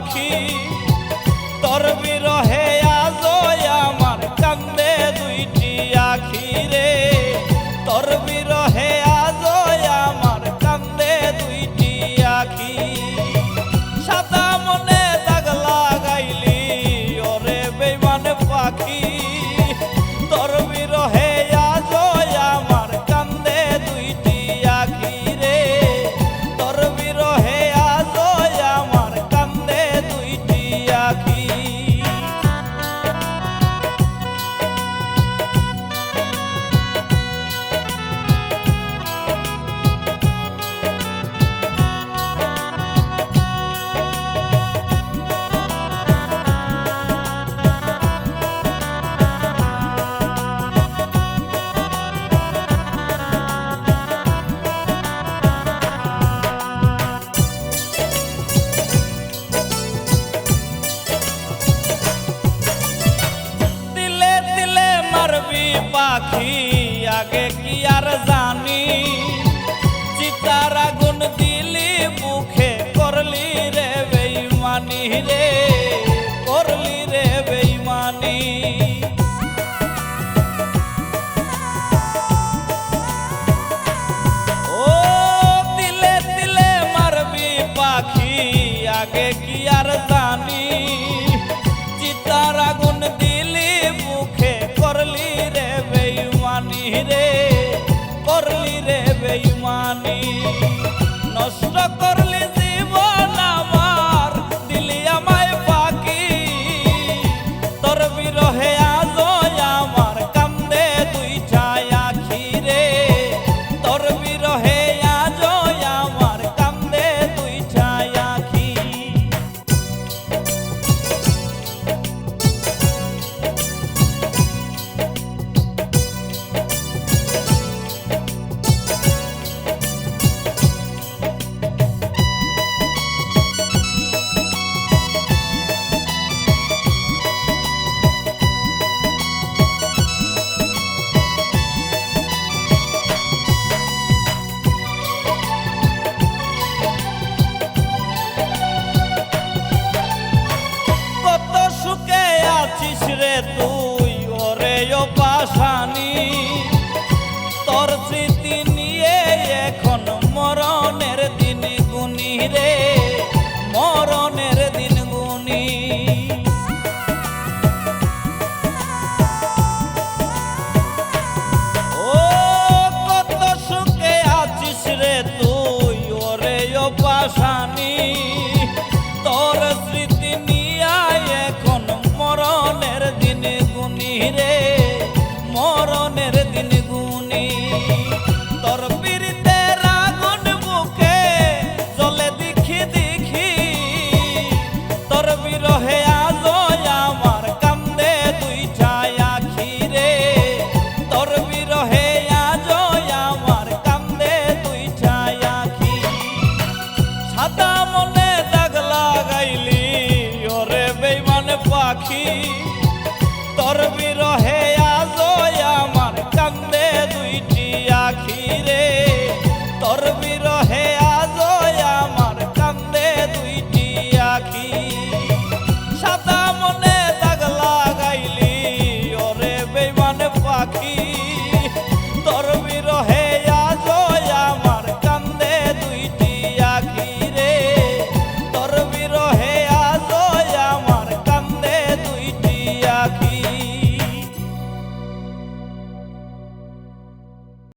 পাখি পাখি, আগে কি আর জানি? চিতার আগুন দিলি, মুখে করলি রে বেইমানি রে, করলি রে বেইমানি। ও দিলে তিলে মারবি পাখি, আগে কি দিস রে তুই, ওরে ও পাশানি। তোর স্মৃতি নিয়ে এখন মরণের দিন গুনি রে, মরণের দিন গুনি ও কত সুখে আছিস রে তুই, ওরে ও পাশানি। রে, মরণের দিন গুনি তোর পিড়িতে রাগন বুকে, জলে দেখি দেখি। তোর বিরহে আজ আমার কান্দে তুই ছায়া খিরে তোর বিরহে আজ আমার কান্দে তুই ছায়া খি সাদা মনে লাগাইলি, ওরে বেইমান পাখি। তোর aqui.